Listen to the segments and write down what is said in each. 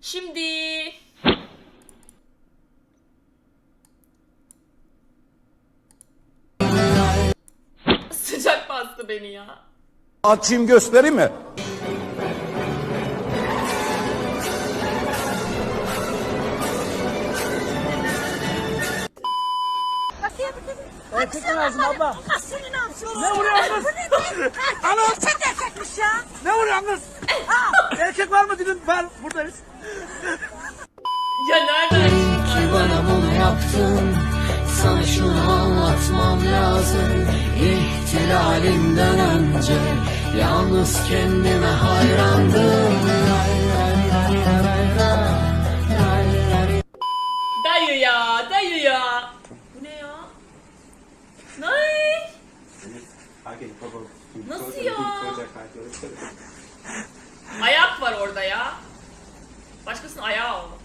Şimdi sıcak bastı beni ya. Açayım göstereyim mi? Erkek lazım abla. Senin. Ne vuruyorsun kız? Ana Sen de erkekmiş ya. ne vuruyorsun kız? Erkek var mı dedim var buradayız. Ya nereden çıktı? Ki bana bunu yaptın Sana şunu anlatmam lazım İhtilalinden önce Yalnız kendime hayrandım Dayı ya, dayı ya. Bu ne ya? Ne? Nasıl ya? Ayak var orada ya. Başkasının ayağı o.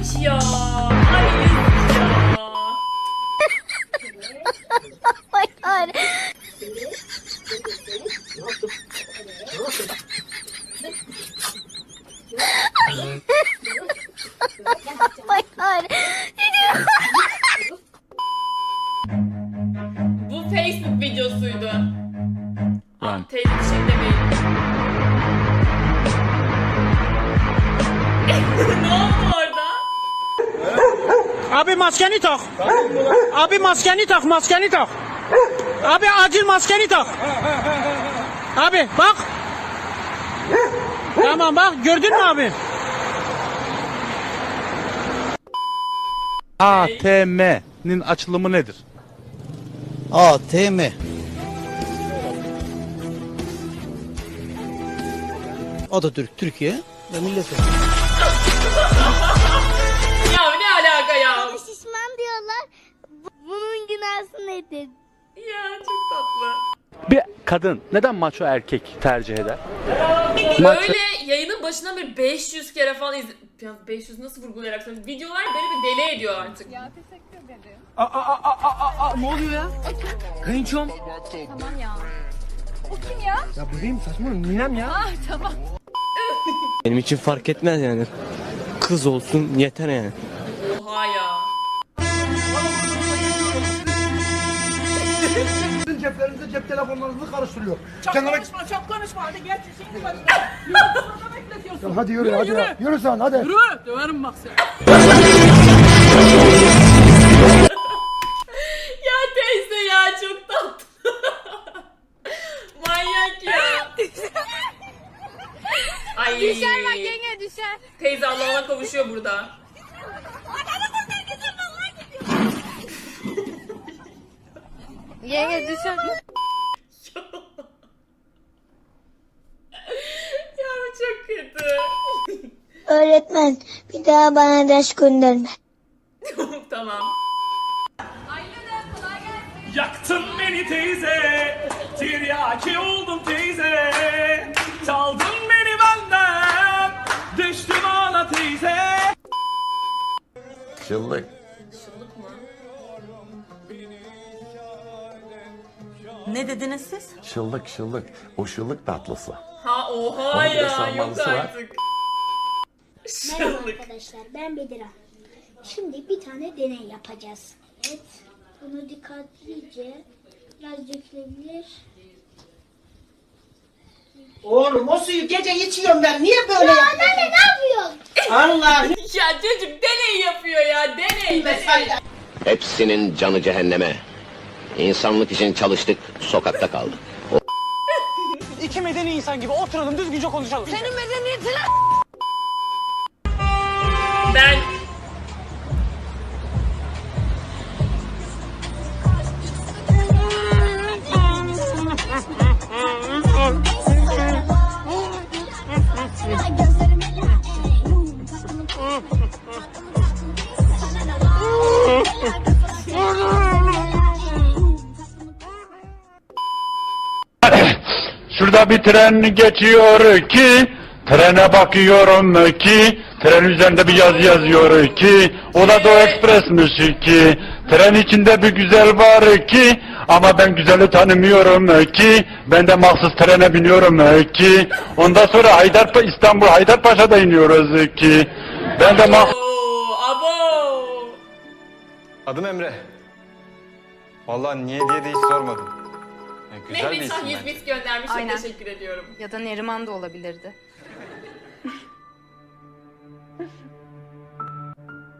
yazık ya. Ay yazık ya. my Abi maskeni tak. Abi maskeni tak maskeni tak. Abi acil maskeni tak. Abi bak. Tamam bak gördün mü abi? ATM'nin açılımı nedir? ATM. Atatürk Türkiye ve millet. Nedir? Ya çok tatlı. Bir kadın neden maço erkek tercih eder? Böyle yayının başına bir 500 kere falan iz... Ya 500 nasıl vurgulayarak söylüyorum? Videolar beni bir deli ediyor artık. Aa, aa, aa, aa, aa, ne oluyor ya? Kayınçom. O kim ya? Ya bebeğim saçmalama ninem ya. Ah tamam. Benim için fark etmez yani. Kız olsun yeter yani. Cep telefonlarınızı karıştırıyor. Çok Kenara- konuşma çok konuşma hadi geç şimdi bak. Yürü bekletiyorsun. Hadi yürü, hadi yürü. ya. Yürü sen hadi. Yürü döverim bak seni. Ya teyze ya çok tatlı. Manyak ya. Ay. Düşer bak yenge düşer. Teyze Allah'ına kavuşuyor burada. Yenge düşer. ya bu çok kötü. Öğretmen bir daha bana ders gönderme. tamam. Yaktın beni teyze, tiryaki oldum teyze. Çaldın beni benden, düştüm ağla teyze. Yıllık. Şıllık mı? Ne dediniz siz? Şıllık şıllık. O şıllık tatlısı. Ha oha Onun ya yok sarmalısı var. Merhaba arkadaşlar ben Bedira. Şimdi bir tane deney yapacağız. Evet bunu dikkatlice biraz dökülebilir. Oğlum o suyu gece içiyorum ben. Niye böyle Anneanne ne yapıyorsun? Allah. Ya çocuk deney yapıyor ya deney deney. Hepsinin canı cehenneme. İnsanlık için çalıştık, sokakta kaldık. İki medeni insan gibi oturalım düzgünce konuşalım. Senin medeniyetine ben Şurada bir tren geçiyor ki trene bakıyorum ki Tren üzerinde bir yazı yazıyor ki O da Doğu Ekspres'miş ki Tren içinde bir güzel var ki Ama ben güzeli tanımıyorum ki Ben de mahsus trene biniyorum ki Ondan sonra Haydar İstanbul Haydarpaşa'da iniyoruz ki Ben de mah Oo, abo. Adım Emre. Vallahi niye diye de hiç sormadım. Yani güzel bir Mehmet Şah isim 100 bence. bit göndermiş. Aynen. teşekkür ediyorum. Ya da Neriman da olabilirdi.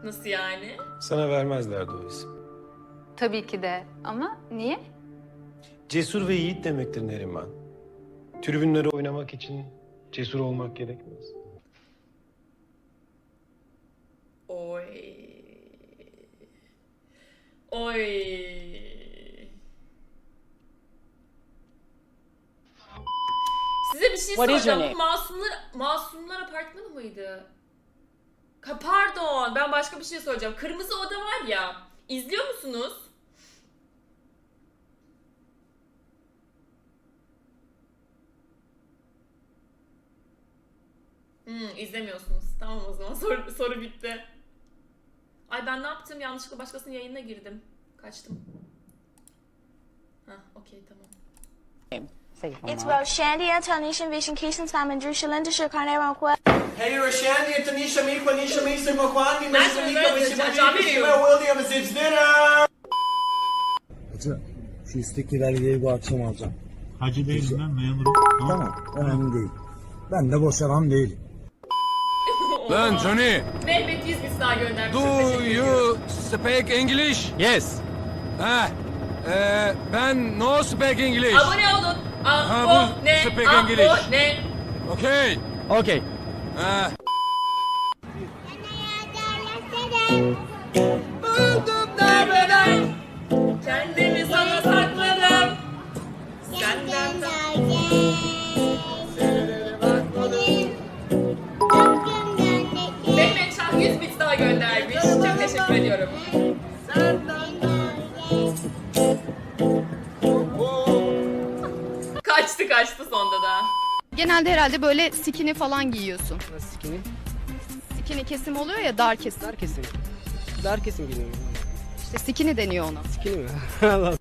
Nasıl yani? Sana vermezlerdi o isim. Tabii ki de ama niye? Cesur ve yiğit demektir Neriman. Tribünlere oynamak için cesur olmak gerekmez. Oy. Oy. Size bir şey What is your soracağım. name? Masumlar, Masumlar Apartmanı mıydı? Ha, pardon ben başka bir şey soracağım. Kırmızı Oda var ya. İzliyor musunuz? Hmm, izlemiyorsunuz. Tamam o zaman soru, soru bitti. Ay ben ne yaptım? Yanlışlıkla başkasının yayınına girdim. Kaçtım. Ha, okey tamam. It's Roshandy, Antonisha, Vision, Keeson, Simon, Drew, Shalinda, Shakane, Ronquest. Hey Roshandy, Tanisha, Mika, Nisha, Misa, Makwani, Ben sana böyle cevap veriyorum. Williams, it's dinner! Şu üstteki belgeyi bu akşam alacağım. Hacı değilim ben memurum Tamam, önemli değil. Ben de boş adam değilim. Lan Johnny, Mehmet 100 bit daha göndermiş. Teşekkür ediyorum. speak English? Yes. Ha, e, ben no speak English. Abone olun. Abone. speak English. Abone. Okay. Okey. Ha. Kendimi Genelde herhalde böyle skinny falan giyiyorsun. Skinny? Skinny kesim oluyor ya dar kesim. Dar kesim. Dar kesim giyiyorum. İşte skinny deniyor ona. Skinny mi? Allah.